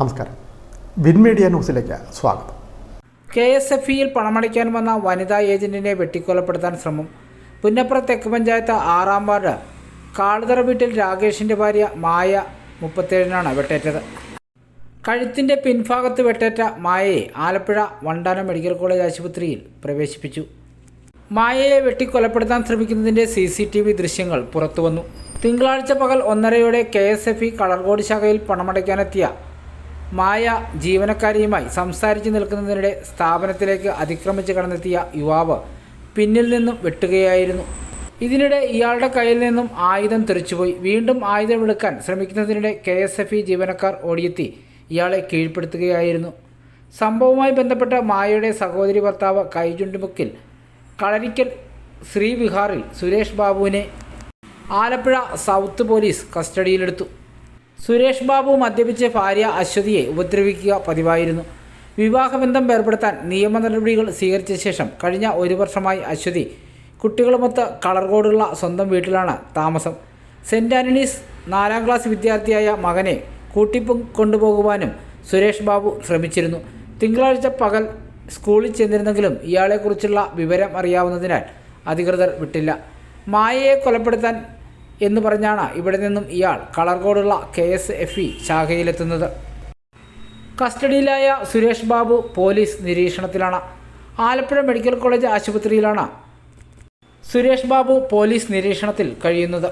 നമസ്കാരം. Win media ന്യൂസിലേക്ക് സ്വാഗതം. കെ എസ് എഫ് ഇയിൽ പണമടയ്ക്കാൻ വന്ന വനിതാ ഏജന്റിനെ വെട്ടിക്കൊലപ്പെടുത്താൻ ശ്രമം. പുന്നപ്ര തെക്ക് പഞ്ചായത്ത് ആറാം വാർഡ് കാളുതറ വീട്ടിൽ രാകേഷിന്റെ ഭാര്യ മായ മുപ്പത്തേഴിനാണ് വെട്ടേറ്റത്. കഴുത്തിന്റെ പിൻഭാഗത്ത് വെട്ടേറ്റ മായയെ ആലപ്പുഴ വണ്ടാനം മെഡിക്കൽ കോളേജ് ആശുപത്രിയിൽ പ്രവേശിപ്പിച്ചു. മായയെ വെട്ടിക്കൊലപ്പെടുത്താൻ ശ്രമിക്കുന്നതിന്റെ സി സി ടി വി ദൃശ്യങ്ങൾ പുറത്തുവന്നു. തിങ്കളാഴ്ച പകൽ ഒന്നരയോടെ K S F E Kalarcode ശാഖയിൽ പണമടയ്ക്കാനെത്തിയ മായ ജീവനക്കാരിയുമായി സംസാരിച്ചു നിൽക്കുന്നതിനിടെ സ്ഥാപനത്തിലേക്ക് അതിക്രമിച്ച് കടന്നെത്തിയ യുവാവ് പിന്നിൽ നിന്നും വെട്ടുകയായിരുന്നു. ഇതിനിടെ ഇയാളുടെ കയ്യിൽ നിന്നും ആയുധം തെറിച്ചുപോയി. വീണ്ടും ആയുധം എടുക്കാൻ ശ്രമിക്കുന്നതിനിടെ കെ എസ് എഫ് ഇ ജീവനക്കാർ ഓടിയെത്തി. ഇയാളെ കീഴ്പ്പെടുത്തുകയായിരുന്നു. സംഭവവുമായി ബന്ധപ്പെട്ട മായയുടെ സഹോദരി ഭർത്താവ് കൈചുണ്ടുമുക്കിൽ കളരിക്കൽ ശ്രീവിഹാറിൽ സുരേഷ് ബാബുവിനെ ആലപ്പുഴ സൗത്ത് പോലീസ് കസ്റ്റഡിയിലെടുത്തു. സുരേഷ് ബാബു മദ്യപിച്ച് ഭാര്യ അശ്വതിയെ ഉപദ്രവിക്കുക പതിവായിരുന്നു. വിവാഹബന്ധം ഏർപ്പെടുത്താൻ നിയമ നടപടികൾ സ്വീകരിച്ച ശേഷം കഴിഞ്ഞ ഒരു വർഷമായി അശ്വതി കുട്ടികളുമൊത്ത് കളർകോടുള്ള സ്വന്തം വീട്ടിലാണ് താമസം. സെന്റ് ആന്റണീസ് നാലാം ക്ലാസ് വിദ്യാർത്ഥിയായ മകനെ കൂട്ടിപ്പ് കൊണ്ടുപോകുവാനും സുരേഷ് ബാബു ശ്രമിച്ചിരുന്നു. തിങ്കളാഴ്ച പകൽ സ്കൂളിൽ ചെന്നിരുന്നെങ്കിലും ഇയാളെക്കുറിച്ചുള്ള വിവരം അറിയാവുന്നതിനാൽ അധികൃതർ വിട്ടില്ല. മായയെ കൊലപ്പെടുത്താൻ എന്ന് പറഞ്ഞാണ് ഇവിടെ നിന്നും ഇയാൾ കളർകോടുള്ള കെ എസ് എഫ് ഇ ശാഖയിലെത്തുന്നത്. കസ്റ്റഡിയിലായ സുരേഷ് ബാബു പോലീസ് നിരീക്ഷണത്തിലാണ്. ആലപ്പുഴ മെഡിക്കൽ കോളേജ് ആശുപത്രിയിലാണ് സുരേഷ് ബാബു പോലീസ് നിരീക്ഷണത്തിൽ കഴിയുന്നത്.